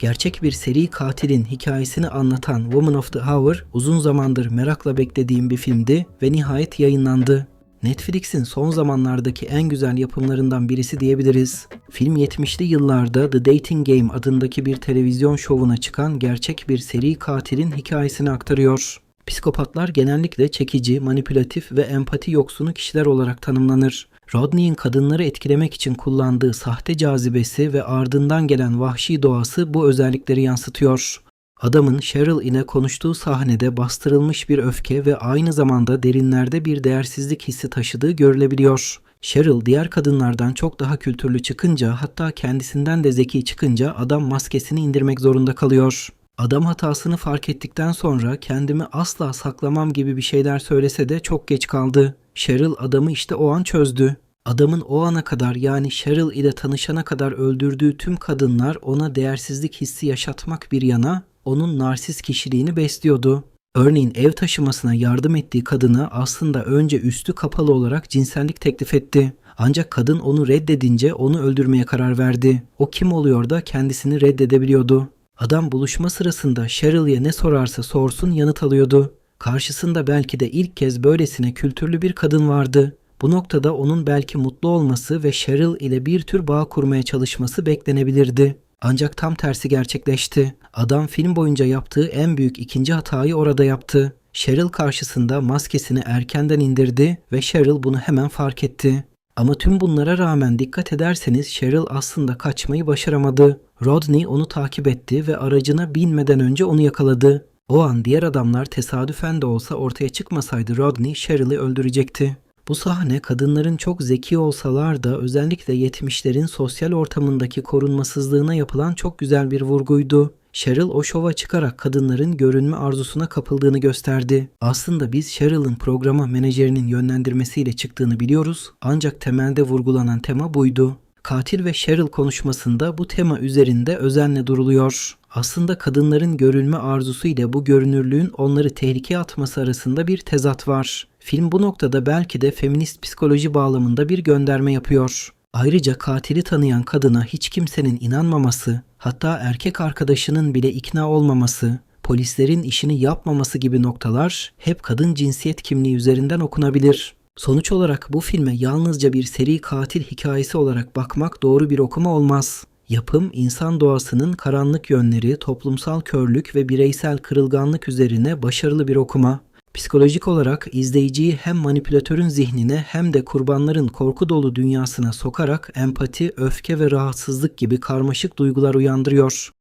Gerçek bir seri katilin hikayesini anlatan Woman of the Hour uzun zamandır merakla beklediğim bir filmdi ve nihayet yayınlandı. Netflix'in son zamanlardaki en güzel yapımlarından birisi diyebiliriz. Film 70'li yıllarda The Dating Game adındaki bir televizyon şovuna çıkan gerçek bir seri katilin hikayesini aktarıyor. Psikopatlar genellikle çekici, manipülatif ve empati yoksunu kişiler olarak tanımlanır. Rodney'in kadınları etkilemek için kullandığı sahte cazibesi ve ardından gelen vahşi doğası bu özellikleri yansıtıyor. Adamın Cheryl ile konuştuğu sahnede bastırılmış bir öfke ve aynı zamanda derinlerde bir değersizlik hissi taşıdığı görülebiliyor. Cheryl diğer kadınlardan çok daha kültürlü çıkınca hatta kendisinden de zeki çıkınca adam maskesini indirmek zorunda kalıyor. Adam hatasını fark ettikten sonra kendimi asla saklamam gibi bir şeyler söylese de çok geç kaldı. Cheryl adamı işte o an çözdü. Adamın o ana kadar yani Cheryl ile tanışana kadar öldürdüğü tüm kadınlar ona değersizlik hissi yaşatmak bir yana onun narsist kişiliğini besliyordu. Örneğin ev taşımasına yardım ettiği kadına aslında önce üstü kapalı olarak cinsellik teklif etti. Ancak kadın onu reddedince onu öldürmeye karar verdi. O kim oluyor da kendisini reddedebiliyordu. Adam buluşma sırasında Cheryl'ye ne sorarsa sorsun yanıt alıyordu. Karşısında belki de ilk kez böylesine kültürlü bir kadın vardı. Bu noktada onun belki mutlu olması ve Cheryl ile bir tür bağ kurmaya çalışması beklenebilirdi. Ancak tam tersi gerçekleşti. Adam film boyunca yaptığı en büyük ikinci hatayı orada yaptı. Cheryl karşısında maskesini erkenden indirdi ve Cheryl bunu hemen fark etti. Ama tüm bunlara rağmen dikkat ederseniz Cheryl aslında kaçmayı başaramadı. Rodney onu takip etti ve aracına binmeden önce onu yakaladı. O an diğer adamlar tesadüfen de olsa ortaya çıkmasaydı Rodney Cheryl'i öldürecekti. Bu sahne kadınların çok zeki olsalar da özellikle 70'lerin sosyal ortamındaki korunmasızlığına yapılan çok güzel bir vurguydu. Cheryl o şova çıkarak kadınların görünme arzusuna kapıldığını gösterdi. Aslında biz Cheryl'ın programa menajerinin yönlendirmesiyle çıktığını biliyoruz ancak temelde vurgulanan tema buydu. Katil ve Cheryl konuşmasında bu tema üzerinde özenle duruluyor. Aslında kadınların görülme arzusu ile bu görünürlüğün onları tehlikeye atması arasında bir tezat var. Film bu noktada belki de feminist psikoloji bağlamında bir gönderme yapıyor. Ayrıca katili tanıyan kadına hiç kimsenin inanmaması, hatta erkek arkadaşının bile ikna olmaması, polislerin işini yapmaması gibi noktalar hep kadın cinsiyet kimliği üzerinden okunabilir. Sonuç olarak bu filme yalnızca bir seri katil hikayesi olarak bakmak doğru bir okuma olmaz. Yapım insan doğasının karanlık yönleri, toplumsal körlük ve bireysel kırılganlık üzerine başarılı bir okuma. Psikolojik olarak izleyiciyi hem manipülatörün zihnine hem de kurbanların korku dolu dünyasına sokarak empati, öfke ve rahatsızlık gibi karmaşık duygular uyandırıyor.